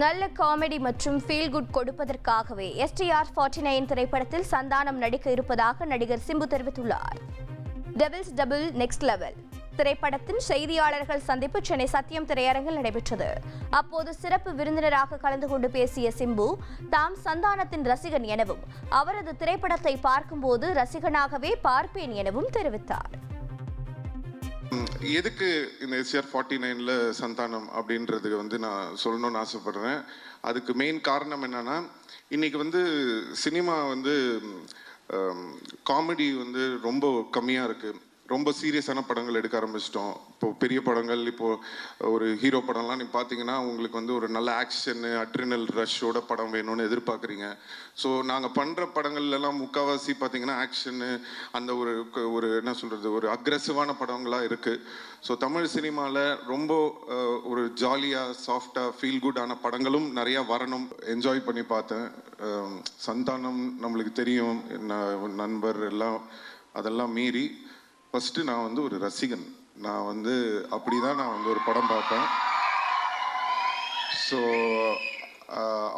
நல்ல காமெடி மற்றும் feel good கொடுப்பதற்காகவே எஸ்டிஆர் ஃபார்ட்டி நைன் திரைப்படத்தில் சந்தானம் நடிக்க இருப்பதாக நடிகர் சிம்பு தெரிவித்துள்ளார். டபுள்ஸ் டபுள் நெக்ஸ்ட் லெவல் திரைப்படத்தின் செய்தியாளர்கள் சந்திப்பு சென்னை சத்தியம் திரையரங்கில் நடைபெற்றது. அப்போது சிறப்பு விருந்தினராக கலந்து கொண்டு பேசிய சிம்பு தாம் சந்தானத்தின் ரசிகன் எனவும் அவரது திரைப்படத்தை பார்க்கும்போது ரசிகனாகவே பார்ப்பேன் எனவும் தெரிவித்தார். எதுக்கு இந்த எஸ்ஆர் ஃபார்ட்டி நைனில் சந்தானம் அப்படின்றது வந்து நான் சொல்லணும்னு ஆசைப்படுறேன். அதுக்கு மெயின் காரணம் என்னன்னா இன்னைக்கு வந்து சினிமா வந்து காமெடி வந்து ரொம்ப கம்மியாக இருக்குது ரொம்ப சீரியஸான படங்கள் எடுக்க ஆரம்பிச்சிட்டோம். இப்போ பெரிய படங்கள் இப்போ ஒரு ஹீரோ படம்லாம் நீ பார்த்தீங்கன்னா உங்களுக்கு வந்து ஒரு நல்ல ஆக்ஷனு அட்ரினல் ரஷ்ஷோட படம் வேணும்னு எதிர்பார்க்குறீங்க. ஸோ நாங்கள் பண்ணுற படங்கள்லாம் முக்கால்வாசி பார்த்தீங்கன்னா ஆக்ஷனு அந்த ஒரு ஒரு என்ன சொல்கிறது ஒரு அக்ரெசிவான படங்களாக இருக்குது ஸோ தமிழ் சினிமாவில் ரொம்ப ஒரு ஜாலியாக சாஃப்டாக ஃபீல் குட்டான படங்களும் நிறையா வரணும். என்ஜாய் பண்ணி பார்த்தேன். சந்தானம் நம்மளுக்கு தெரியும். நண்பர் எல்லாம் அதெல்லாம் மீறி. ஃபஸ்ட்டு நான் வந்து ஒரு ரசிகன். நான் வந்து அப்படி தான் நான் வந்து ஒரு படம் பார்ப்பேன். ஸோ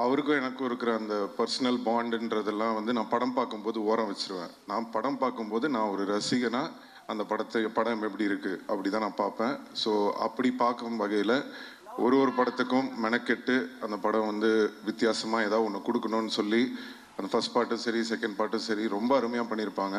அவருக்கும் எனக்கும் இருக்கிற அந்த பர்சனல் பாண்டுன்றதெல்லாம் வந்து நான் படம் பார்க்கும்போது ஓரம் வச்சுருவேன். நான் படம் பார்க்கும்போது நான் ஒரு ரசிகனாக அந்த படத்தை படம் எப்படி இருக்குது அப்படி தான் நான் பார்ப்பேன். ஸோ அப்படி பார்க்கும் வகையில் ஒரு ஒரு படத்துக்கும் மெனக்கெட்டு அந்த படம் வந்து வித்தியாசமாக ஏதாவது ஒன்று கொடுக்கணும்னு சொல்லி அந்த ஃபர்ஸ்ட் பாட்டும் சரி செகண்ட் பாட்டும் சரி ரொம்ப அருமையாக பண்ணியிருப்பாங்க.